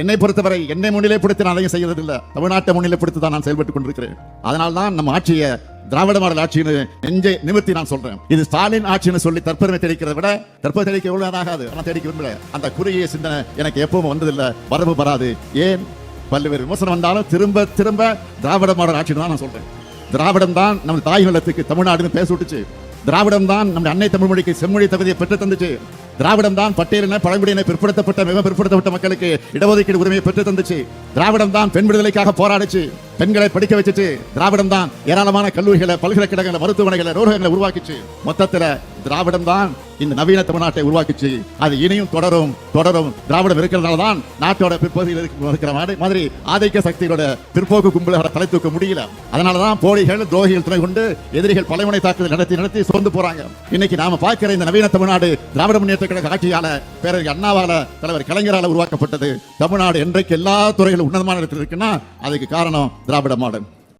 என்னை பொறுத்தவரை என்னை முன்னிலைப்படுத்தி நான் அதையும் செய்யறதில்லை. தமிழ்நாட்டை முன்னிலைப்படுத்தி தான் நான் செயல்பட்டுக் கொண்டிருக்கிறேன். அதனால் தான் நம்ம ஆட்சியை திராவிட மாடல் ஆட்சின்னு நெஞ்சை நிமிர்த்தி நான் சொல்றேன். இது ஸ்டாலின் ஆட்சின்னு சொல்லி தற்பெருமை தெரிவிக்கிறத விட தற்போது தெரிவிக்க எவ்வளவு ஆகாது. ஆனால் தெரிவிக்க விரும்பல. அந்த குறுகிய சிந்தனை எனக்கு எப்பவும் வந்ததில்லை. வரவு வராது. ஏன்? பல்வேறு விமர்சனம் வந்தாலும் திரும்ப திரும்ப திராவிட மாடல் ஆட்சின்னு தான் நான் சொல்றேன். திராவிடம் தான் நம்ம தாய் நிலத்துக்கு தமிழ்நாடுன்னு பேச விட்டுச்சு. திராவிடம் தான் நம்ம அன்னை தமிழ் மொழிக்கு செம்மொழி தகுதியை பெற்று தந்துச்சு. திராவிடம் தான் பட்டியலின பழங்குடியின பிற்படுத்தப்பட்ட மிக பிற்படுத்தப்பட்ட மக்களுக்கு இடஒதுக்கீடு உரிமையை பெற்று தந்துச்சு. திராவிடம் தான் பெண் விடுதலைக்காக போராடிச்சு. பெண்களை படிக்க வச்சுச்சு திராவிடம் தான் ஏராளமான கல்லூரிகளை பல்கலைக்கழகங்களை மருத்துவமனைகளை நூலகங்களை உருவாக்கிச்சு. மொத்தத்தில் திராவிடம் தான் இந்த நவீன தமிழ்நாட்டை உருவாக்கிச்சு. அது இனியும் தொடரும் தொடரும். திராவிடம் இருக்கிறதுனால தான் நாட்டோட பிற்பகுதியில் இருக்கிற மாதிரி- ஆதிக்க சக்திகளோட பிற்போக்கு கும்பலை தலை தூக்க முடியல. அதனால தான் போலிகள் துரோகிகள் துணை கொண்டு எதிரிகள் பலைமுனை தாக்குதல் நடத்தி நடத்தி சோர்ந்து போறாங்க. இன்னைக்கு நாம பார்க்கிற இந்த நவீன தமிழ்நாடு திராவிட முன்னேற்ற கழக ஆட்சியால பேரறிஞர் அண்ணாவால தலைவர் கலைஞரால உருவாக்கப்பட்டது. தமிழ்நாடு என்றைக்கு எல்லா துறைகளும் உன்னதமான இடத்தில் இருக்குன்னா அதுக்கு காரணம் திராவிட மாடன்